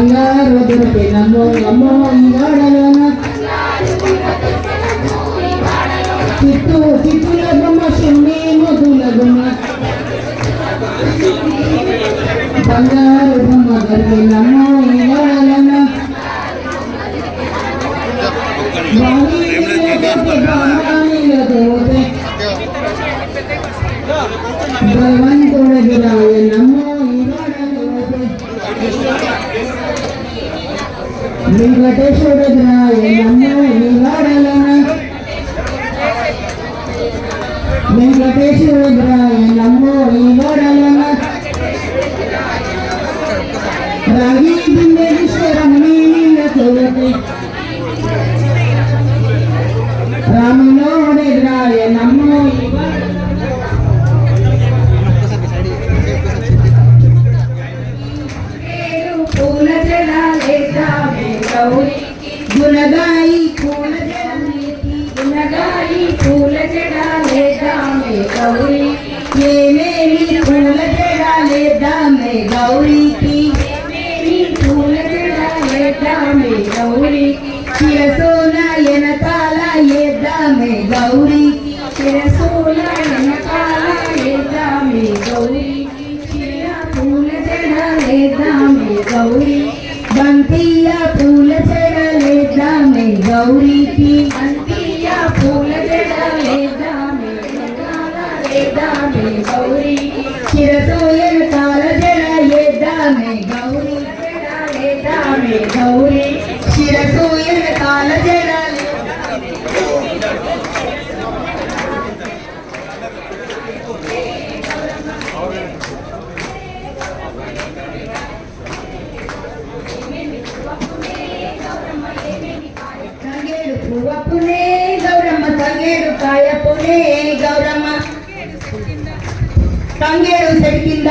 బంగారు దొరికినమో అమ్మో ఇవాడలోన చిత్తు చిత్తుల బొమ్మ సుమ్మి మధుల బొమ్మ బంగారు బొమ్మ దొరికినమో ఇవాడలోన బావి Thank you. பங்கேற்க செல்கின்ற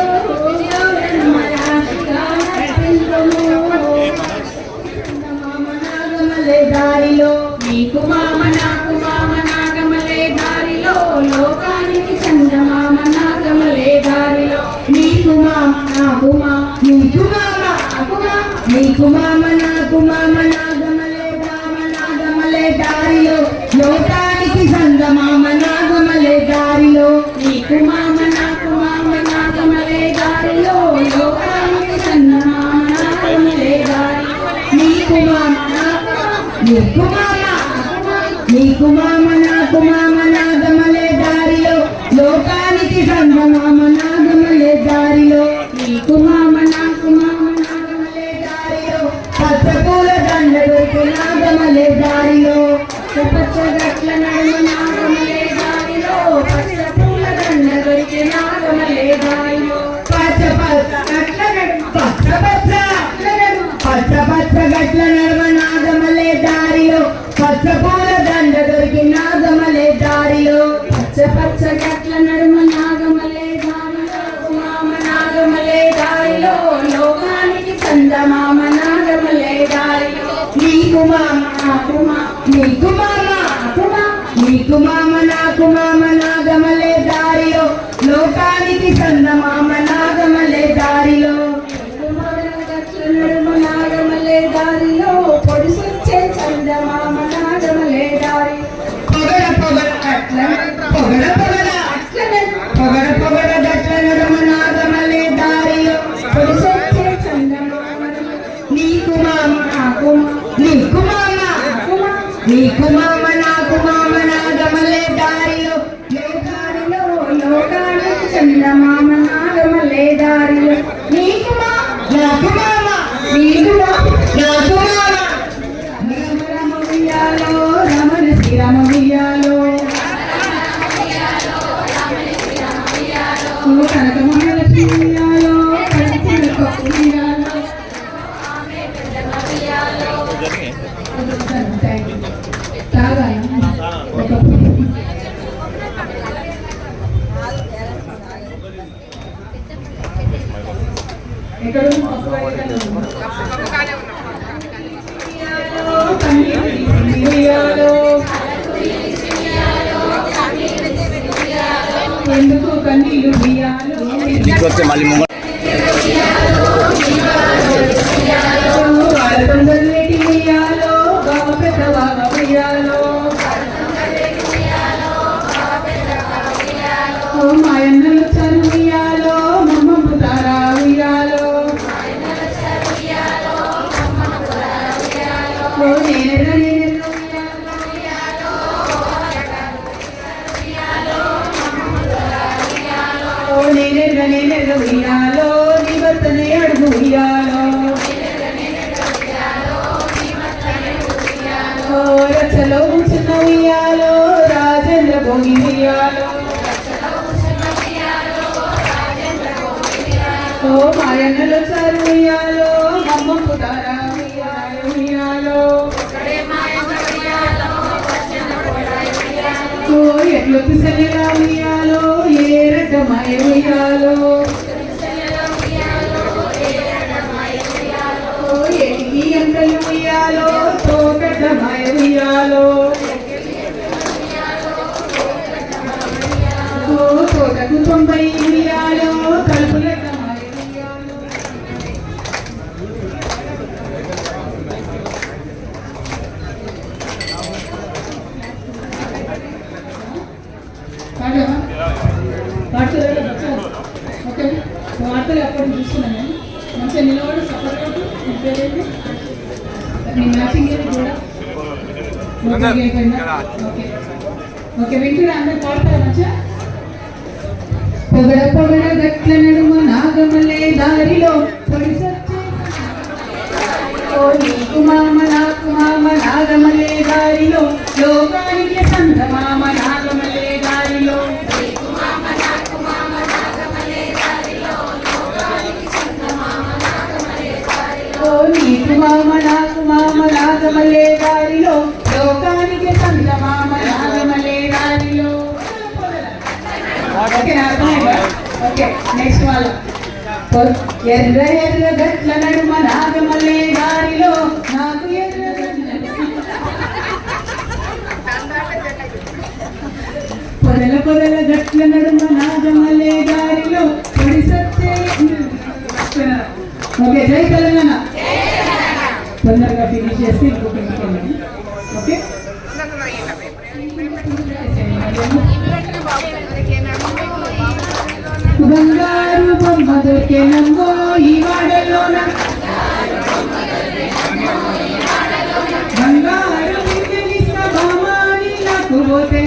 కుమామన కుమామన గమలే రామన గమలే దారిలో లోకానికి సంగమామన గమలే Kumar. మళ్ళీ ఉయ్యాలో నీ భర్తనే అడుగు ఉయ్యాలో. ఓ కూర్చున్న ఉయ్యాలో రాజేంద్ర భోగి ఉయ్యాలో. ఓ మాయన్నలో చారు ఉయ్యాలో అమ్మ పుటారా ఉయ్యాలో ఓ ఎట్లు పిసలిలా ఉయ్యాలో ఏ రెడ్డ ఉయ్యాలో ఓ ఎంతలు ఉయ్యాలో తోకటమాయ ఉయ్యాలో తోటకు తొంభై వార్తలు అప్పుడు చూస్తున్నాను? నేను. మంచిగా నిలబడి సపోర్ట్ నీ పేరేంటి? నీ మ్యాచింగ్ ఏది కూడా? ఓకే, వింటున్నా అందరు పాడతారా మంచిగా? పొగడ పొగడ గట్ల నడుమ నాగమలే దారిలో పొడి సచ్చే ఓ నీకు మామ నాకు మామ నాగమలే దారిలో. లోకానికి సంత మామ నాగమలే నెక్స్ట్ వాళ్ళు ఎర్ర ఎర్ర గట్ల నడుమ నాగమల్లే దారిలో నాకు ఎర్ర పొదల పొదల గట్ల నడుమ నాగమల్లే దారిలో పొడి సచ్చే ఓకే జై తెలంగాణ తొందరగా ఫినిష్ చేసి ఇంకొకటి ఓకే బంగారు బొమ్మ దొరికేనమ్మో ఈ వాడలోన బంగారు విందగిస్త బామాని నాకు పోతే.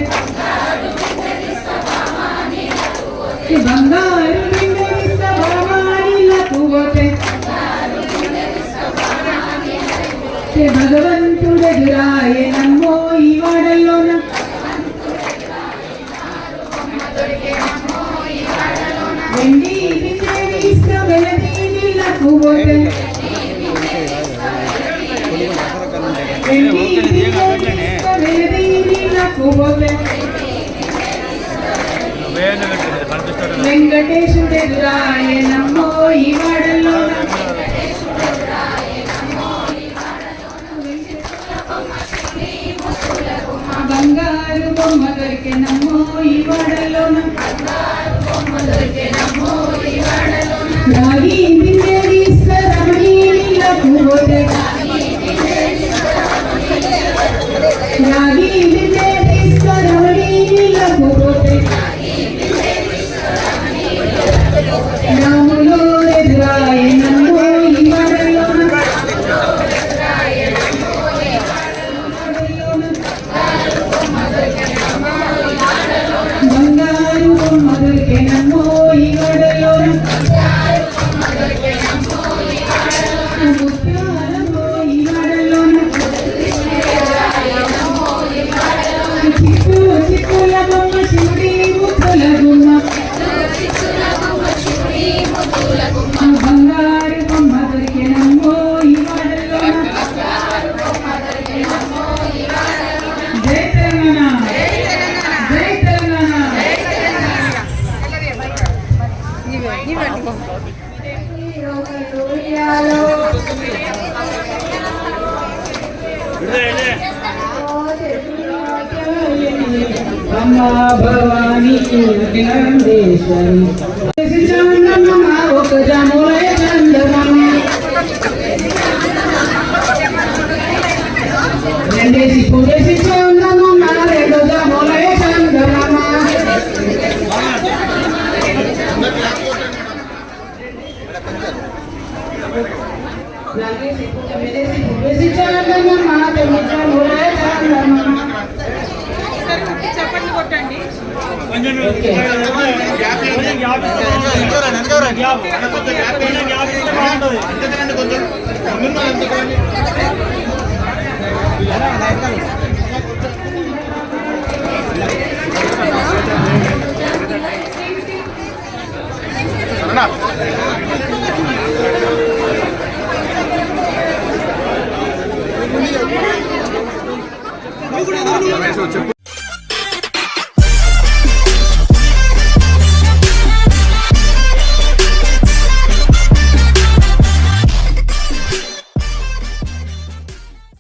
ఈ బంగారు విందగిస్త బామాని నాకు పోతే. ఏ పోతే? నాకు పోతే వెంకటేశుడెదురాయనమ్మో ఈ వాడలోన Amazing Venga,